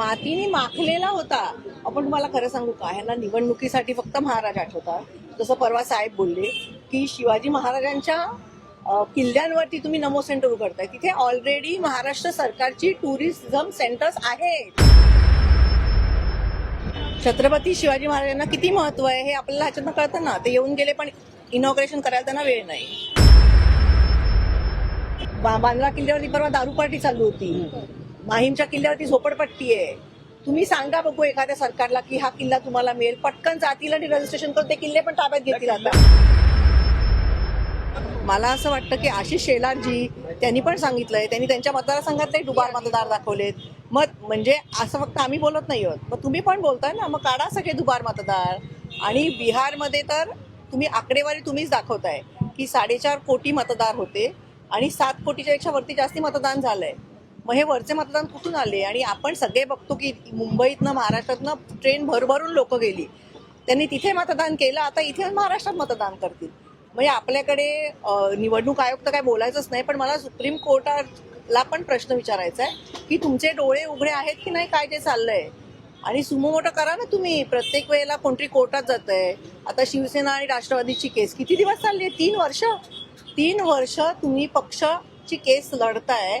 मातीने माखलेला होता. आपण तुम्हाला खरं सांगू का? ह्यांना निवडणुकीसाठी फक्त महाराज आठवतात. जसं परवा साहेब बोलले की शिवाजी महाराजांच्या किल्ल्यांवरती तुम्ही नमो सेंटर उघडताय. तिथे ऑलरेडी महाराष्ट्र सरकारची टुरिझम सेंटर्स आहेत. छत्रपती शिवाजी महाराजांना किती महत्त्व आहे हे आपल्याला ह्याच्यातनं कळतं ना? ते येऊन गेले पण इनॉग्रेशन करायला त्यांना वेळ नाही. बांद्रा किल्ल्यावरती परवा दारू पार्टी चालू होती. माहीमच्या किल्ल्यावरती झोपडपट्टी आहे. तुम्ही सांगा बघू एखाद्या सरकारला की हा किल्ला तुम्हाला मिळेल. पटकन जातील आणि रजिस्ट्रेशन करून ते किल्ले पण ताब्यात घेतील आता. मला असं वाटतं की आशिष शेलारजी त्यांनी पण सांगितलंय. त्यांनी त्यांच्या मतदारसंघातले दुबार मतदार दाखवलेत. मग म्हणजे असं फक्त आम्ही बोलत नाही आहोत. मग तुम्ही पण बोलताय ना मग काढा सगळे दुबार मतदार. आणि बिहारमध्ये तर तुम्ही आकडेवारी तुम्हीच दाखवताय की साडेचार कोटी मतदार होते आणि सात कोटीच्या पेक्षा वरती जास्ती मतदान झालंय. मग हे वरचे मतदान कुठून आले? आणि आपण सगळे बघतो की मुंबईतनं महाराष्ट्रातनं ट्रेन भरभरून लोक गेली. त्यांनी तिथे मतदान केलं आता इथे महाराष्ट्रात मतदान करतील. म्हणजे आपल्याकडे निवडणूक आयोग तर काय बोलायचंच नाही पण मला सुप्रीम कोर्टाला पण प्रश्न विचारायचा आहे की तुमचे डोळे उघडे आहेत की नाही? काय ते चाललंय? आणि सुमो मोठं करा ना तुम्ही. प्रत्येक वेळेला कोणतरी कोर्टात जात आहे आता शिवसेना आणि राष्ट्रवादीची केस किती दिवस चालली आहे? तीन वर्ष? तीन वर्ष तुम्ही पक्षाची केस लढताय.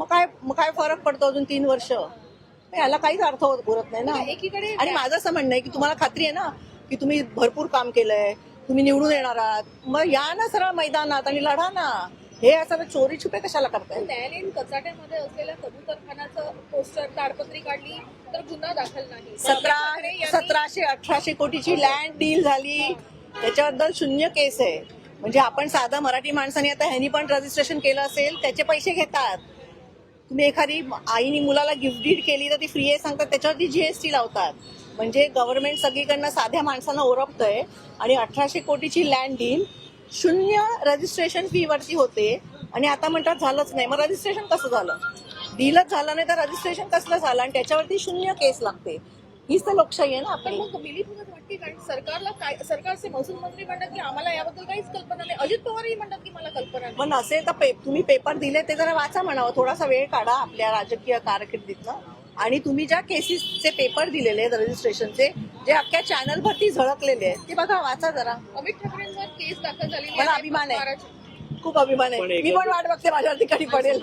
मग काय मग काय फरक पडतो अजून तीन वर्ष? याला काहीच अर्थ होत- उरत नाही ना. एकीकडे आणि माझं असं म्हणणं आहे की तुम्हाला खात्री आहे ना की तुम्ही भरपूर काम केलंय तुम्ही निवडून येणार आहात. मग या ना सरळ मैदानात आणि लढा ना. हे असं चोरी छुपे कशाला करताय? न्यायालयीन कचाट्यामध्ये असलेल्या कबूतर खानाचं पोस्टर ताडपत्री काढली तर गुन्हा दाखल नाही. सतरा सतराशे अठराशे कोटीची लँड डील झाली. त्याच्याबद्दल शून्य केस आहे. म्हणजे आपण साधं मराठी माणसाने आता ह्यांनी पण रजिस्ट्रेशन केलं असेल त्याचे पैसे घेतात. तुम्ही एखादी आईनी मुलाला गिफ्ट डीड केली तर ती फ्री आहे सांगतात त्याच्यावरती जीएसटी लावतात. म्हणजे गव्हर्नमेंट सगळीकडनं साध्या माणसांना ओरपतंय आणि अठराशे कोटीची लँड डील शून्य रजिस्ट्रेशन फीवरती होते. आणि आता म्हणतात झालंच नाही. मग रजिस्ट्रेशन कसं झालं? डीलच झालं नाही तर रजिस्ट्रेशन कसलं झालं? आणि त्याच्यावरती शून्य केस लागते. हीच तर लोकशाही आहे ना. पण आपली मग मिली भगत वाटते कारण सरकारला काय सरकारचे महसूल मंत्री म्हणतात की आम्हाला याबद्दल काहीच कल्पना नाही. अजित पवारही म्हणतात की मला कल्पना नाही. मग नसेल तर पे- तुम्ही पेपर दिले ते जरा वाचा म्हणावं. थोडासा वेळ काढा आपल्या राजकीय कारकिर्दीतनं. आणि तुम्ही ज्या केसेसचे पेपर दिलेले आहेत रजिस्ट्रेशनचे जे अख्ख्या चॅनल भरती झळकलेले आहेत ते बघा वाचा जरा. अमित ठाकरेंवर केस दाखल झालेली मला. अभिमान आहे. खूप अभिमान आहे. पण मी पण एकंदर- वाट बघते माझ्यावर ठिकाणी पडेल.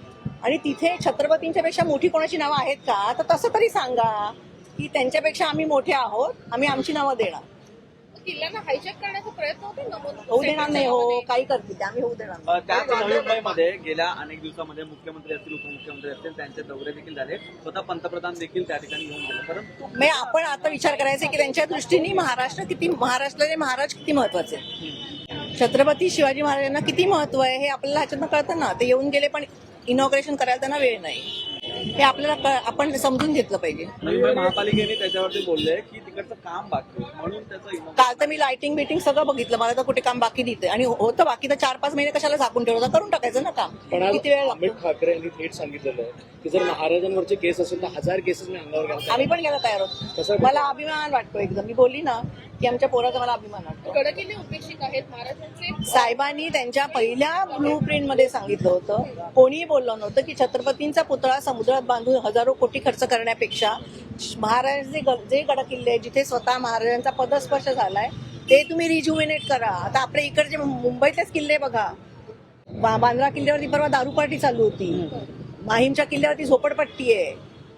आणि तिथे छत्रपतींच्या पेक्षा मोठी कोणाची नावं आहेत का? तर तसं तरी सांगा की त्यांच्यापेक्षा आम्ही मोठे आहोत आम्ही आमची नावं देणार. किल्ल्यांना हायजॅक करण्याचा प्रयत्न होते नमूद होऊ देणार नाही हो काही करतील ते आम्ही होऊ देणार. त्याच नवी मुंबईमध्ये गेल्या अनेक दिवसामध्ये मुख्यमंत्री असतील उपमुख्यमंत्री असतील त्यांचे दौरे देखील झाले. स्वतः पंतप्रधान देखील त्या ठिकाणी येऊन गेले. परंतु म्हणजे आपण आता विचार करायचा की त्यांच्या दृष्टीने महाराष्ट्र किती महाराष्ट्राचे महाराज किती महत्त्वाचे. छत्रपती शिवाजी महाराजांना किती महत्त्व आहे हे आपल्याला ह्याच्यातनं कळतं ना. ते येऊन गेले पण इनॉग्रेशन करायला त्यांना वेळ नाही. हे आपल्याला आपण समजून घेतलं पाहिजे. मुंबई महापालिकेने त्याच्यावरती बोलले की तिकडचं काम बाकी. म्हणून त्याचं काल तर मी लाइटिंग बिटिंग सगळं बघितलं. मला तर कुठे काम बाकी दिते आणि होतं बाकी तर चार पाच महिने कशाला झाकून ठेवलं? तर करून टाकायचं ना काम. किती वेळ लागतो? अमित ठाकरे यांनी थेट सांगितलेलं की जर महाराजांवरचे केस असेल तर हजार केसेस मी अंगावर आम्ही पण गेला तयार कसं मला अभिमान वाटतो एकदम मी बोलली ना की आमच्या पोराचा मला अभिमान वाटतो. गडकिल्ले उपेक्षित आहेत. महाराजांचे साहेबांनी त्यांच्या पहिल्या ब्लू प्रिंटमध्ये सांगितलं होतं. कोणीही बोललं नव्हतं की छत्रपतींचा पुतळा समुद्रात बांधून हजारो कोटी खर्च करण्यापेक्षा महाराजांचे जे गडकिल्ले जिथे स्वतः महाराजांचा पदस्पर्श झालाय ते तुम्ही रिज्युमिनेट करा. आता आपल्या इकडचे मुंबईतलेच किल्ले बघा. बांद्रा किल्ल्यावरती परवा दारू पार्टी चालू होती. माहीमच्या किल्ल्यावरती झोपडपट्टी आहे.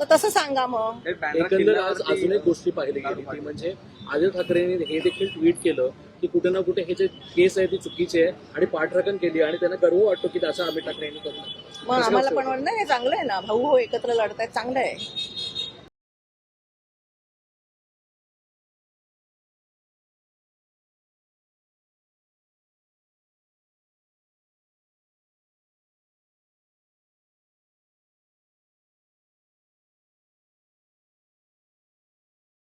तर तसं सांगा मग. हे बॅनर एकंदर आज अजून एक गोष्टी पाहिली गेली ती म्हणजे आदित्य ठाकरेंनी हे देखील ट्विट केलं की कुठे ना कुठे हे जे केस आहे ती चुकीची आहे आणि पाठराखण केली आणि त्यांना गर्व वाटतो की त्याचा आम्ही ठाकरे यांनी करून मग आम्हाला पण वाटतं नाही चांगलं आहे ना भाऊ हो एकत्र लढतायत चांगलं आहे.